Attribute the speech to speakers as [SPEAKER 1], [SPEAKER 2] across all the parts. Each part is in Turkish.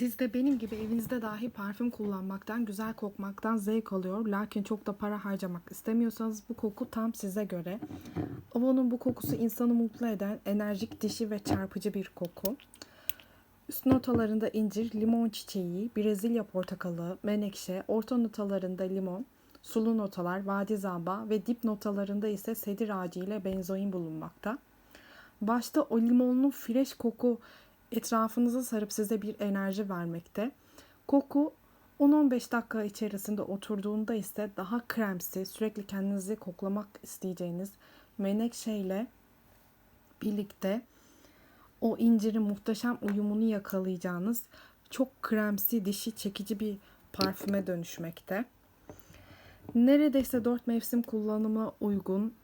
[SPEAKER 1] Siz de benim gibi evinizde dahi parfüm kullanmaktan, güzel kokmaktan zevk alıyor. Lakin çok da para harcamak istemiyorsanız bu koku tam size göre. Avon'un bu kokusu insanı mutlu eden, enerjik, dişi ve çarpıcı bir koku. Üst notalarında incir, limon çiçeği, Brezilya portakalı, menekşe, orta notalarında limon, sulu notalar, vadi zamba ve dip notalarında ise sedir ağacı ile benzoin bulunmakta. Başta o limonlu fresh koku etrafınızı sarıp size bir enerji vermekte. Koku 10-15 dakika içerisinde oturduğunda ise daha kremsi, sürekli kendinizi koklamak isteyeceğiniz menekşeyle birlikte o incirin muhteşem uyumunu yakalayacağınız çok kremsi, dişi çekici bir parfüme dönüşmekte. Neredeyse dört mevsim kullanıma uygun,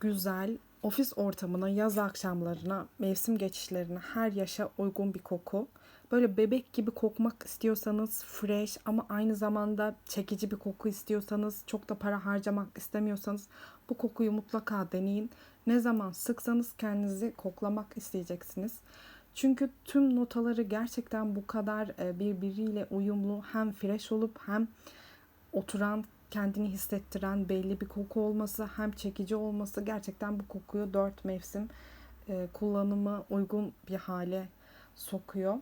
[SPEAKER 1] güzel, ofis ortamına, yaz akşamlarına, mevsim geçişlerine, her yaşa uygun bir koku. Böyle bebek gibi kokmak istiyorsanız fresh ama aynı zamanda çekici bir koku istiyorsanız, çok da para harcamak istemiyorsanız bu kokuyu mutlaka deneyin. Ne zaman sıksanız kendinizi koklamak isteyeceksiniz. Çünkü tüm notaları gerçekten bu kadar e, birbiriyle uyumlu hem fresh olup hem oturan kendini hissettiren belli bir koku olması hem çekici olması gerçekten bu kokuyu dört mevsim e, kullanıma uygun bir hale sokuyor.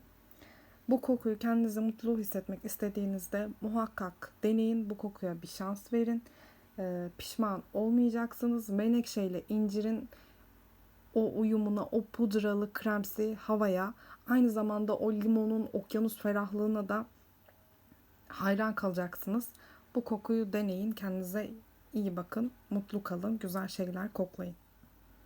[SPEAKER 1] Bu kokuyu kendinizi mutlu hissetmek istediğinizde muhakkak deneyin. Bu kokuya bir şans verin. E, pişman olmayacaksınız. Menekşe ile incirin o uyumuna, o pudralı kremsi havaya, aynı zamanda o limonun okyanus ferahlığına da hayran kalacaksınız. Bu kokuyu deneyin, kendinize iyi bakın, mutlu kalın, güzel şeyler koklayın.